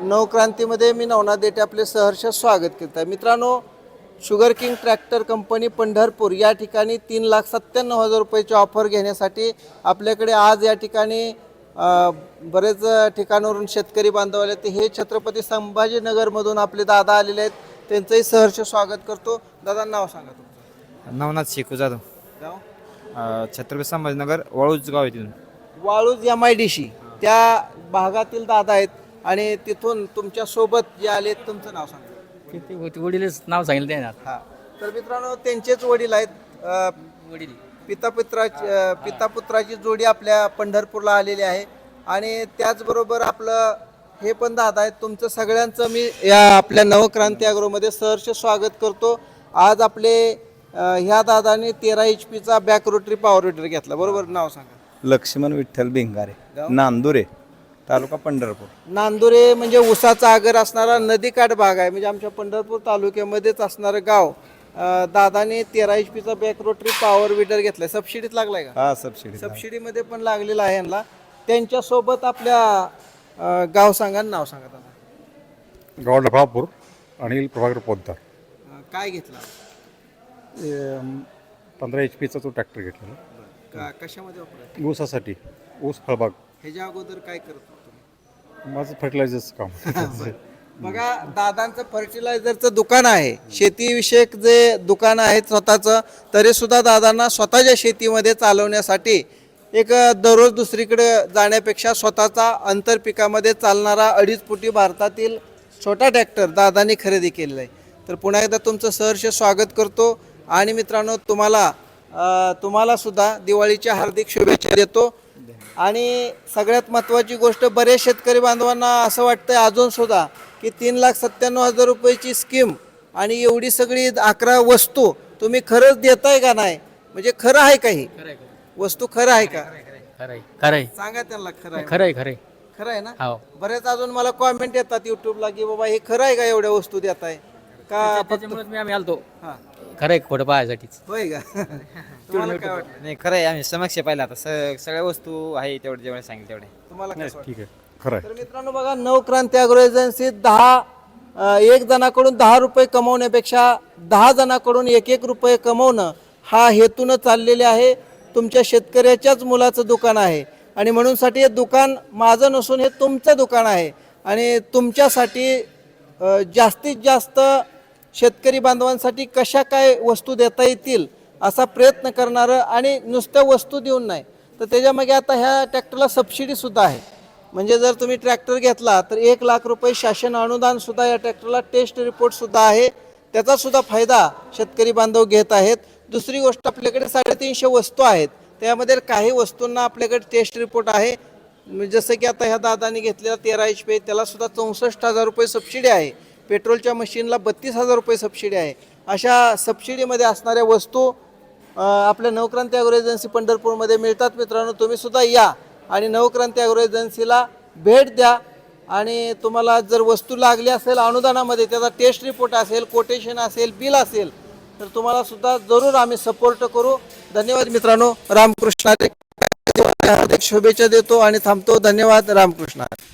नवक्रांतीमध्ये मी नवनाथ देठे आपले सहर्ष स्वागत करत आहे मित्रांनो sugar king tractor company Pandharpur या ठिकाणी तीन लाख सत्त्याण्णव हजार रुपयाची ऑफर घेण्यासाठी आपल्याकडे आज या ठिकाणी बरेच ठिकाणावरून शेतकरी बांधव आले ते हे छत्रपती संभाजीनगरमधून आपले दादा आलेले आहेत. त्यांचंही सहर्ष स्वागत करतो. दादा नाव सांगा तुमचं. नवनाथ शेखू जाधव. गाव छत्रपती संभाजीनगर वाळूज गाव तिथून Waluj M I D C त्या भागातील दादा आहेत. आणि तिथून तुमच्यासोबत जे आले तुमचं नाव सांगा. किती होती वडीलच नाव सांगितलं त्याने. हा. तर मित्रांनो त्यांचेच वडील आहेत. अ, वडील. पिता पुत्राची अ, पिता पुत्राची जोडी आपल्या पंढरपूरला आलेली आहे. आणि त्याचबरोबर आपलं हे पण दादा आहेत. तुमचं सगळ्यांचं मी या आपल्या नवक्रांती अग्रोमध्ये सहर्ष स्वागत करतो. आज आपले अ, ह्या दादाने तेरा एच पीचा बॅक रोटरी पॉवर विडर घेतला. बरोबर नाव सांगा. लक्ष्मण विठ्ठल भिंगारे नांदुरे. तालुका पंढरपूर. नांदुरे म्हणजे उसाचा आगर असणारा नदीकाठ भाग आहे. म्हणजे आमच्या पंढरपूर तालुक्यामध्येच असणारं गाव. अ, दादाने तेरा एच पीचा बॅक रोटरी पॉवर विडर घेतलाय. सबसिडीत लागलाय का? हा सबसिडी सबसिडीमध्ये पण लागलेला आहे यांना. त्यांच्यासोबत आपल्या अ, गाव सांगा आणि नाव सांगा दादा गाव डफळापूर अनिल प्रभाकर पोद्दार. अ, काय घेतला? पंधरा एच पीचा तो ट्रॅक्टर घेतलेला. का कशामध्ये वापरायचं ऊसासाठी. ऊस फळबाग. ह्याच्या अगोदर काय करत होतो? माझं फर्टिलायझरचं काम. बघा दादांचं फर्टिलायझरचं दुकान आहे. शेतीविषयक जे दुकान आहे स्वतःचं तरी सुद्धा दादांना स्वतःच्या शेतीमध्ये चालवण्यासाठी एक दररोज दुसरीकडे जाण्यापेक्षा स्वतःचा आंतरपिकामध्ये चालणारा अडीच फुटी भारतातील छोटा ट्रॅक्टर दादांनी खरेदी केलेला आहे. तर पुन्हा एकदा तुमचं सहर्ष स्वागत करतो आणि मित्रांनो तुम्हाला तुम्हाला सुद्धा दिवाळीच्या हार्दिक शुभेच्छा देतो. आणि सगळ्यात महत्त्वाची गोष्ट बरेच शेतकरी बांधवांना असं वाटतंय अजून सुद्धा की तीन लाख सत्त्याण्णव हजार रुपयाची स्कीम आणि एवढी सगळी अकरा वस्तू तुम्ही खरंच देताय का नाही? म्हणजे खरं आहे का ही? वस्तू खरं आहे का? खरंय खरंय सांगा त्यांना खरं आहे. खरंय खरंय. खरं आहे ना? हो. बरेच अजून मला कॉमेंट येतात युट्यूबला की बाबा हे खरं आहे का एवढ्या वस्तू देताय? का फक्त त्याच्यामुळेच मी आम्ही आलतो. हा. खरंय खोटं पाहायसाठीच होय का? तुम्हाला काय वाटतं नाही खरं आहे आम्ही समक्ष पाहिलं आता. स- सगळ्या वस्तू आहे तेवढे जेवढे सांगितले तेवढे. तुम्हाला काय ठीक आहे. खरं आहे तर मित्रांनो बघा नवक्रांती अॅग्रो एजन्सी दहा अ, एक जणाकडून दहा रुपये कमवण्यापेक्षा दहा जणाकडून एक एक रुपये कमवणं हा हेतून चाललेले आहे. तुमच्या शेतकऱ्याच्याच मुलाचं दुकान आहे. आणि म्हणूनसाठी हे दुकान माझं नसून हे तुमचं दुकान आहे. आणि तुमच्यासाठी अ, जास्तीत जास्त शेतकरी बांधवांसाठी कशा काय वस्तू देता येतील असा प्रयत्न करणारं आणि नुसत्या वस्तू देऊन नाही तर त्याच्यामागे आता ह्या ट्रॅक्टरला सबसिडीसुद्धा आहे. म्हणजे जर तुम्ही ट्रॅक्टर घेतला तर एक लाख रुपये शासन अनुदानसुद्धा या ट्रॅक्टरला टेस्ट रिपोर्टसुद्धा आहे. त्याचासुद्धा फायदा शेतकरी बांधव घेत आहेत. दुसरी गोष्ट आपल्याकडे साडेतीनशे वस्तू आहेत. त्यामध्ये काही वस्तूंना आपल्याकडे टेस्ट रिपोर्ट आहे. जसं की आता ह्या दादाने घेतलेला तेरा एच पी त्यालासुद्धा चौसष्ट हजार रुपये सबसिडी आहे. पेट्रोलच्या मशीनला बत्तीस हजार रुपये सबसिडी आहे. अशा सबसिडीमध्ये असणाऱ्या वस्तू आपल्या नवक्रांती ॲग्रो एजन्सी पंढरपूरमध्ये मिळतात मित्रांनो. तुम्ही सुद्धा या आणि नवक्रांती ॲग्रो एजन्सीला भेट द्या. आणि तुम्हाला जर वस्तू लागली असेल अनुदानामध्ये त्याचा टेस्ट रिपोर्ट असेल कोटेशन असेल बिल असेल तर तुम्हाला सुद्धा जरूर आम्ही सपोर्ट करू. धन्यवाद मित्रांनो. रामकृष्ण हार्दिक शुभेच्छा देतो आणि थांबतो. धन्यवाद रामकृष्ण.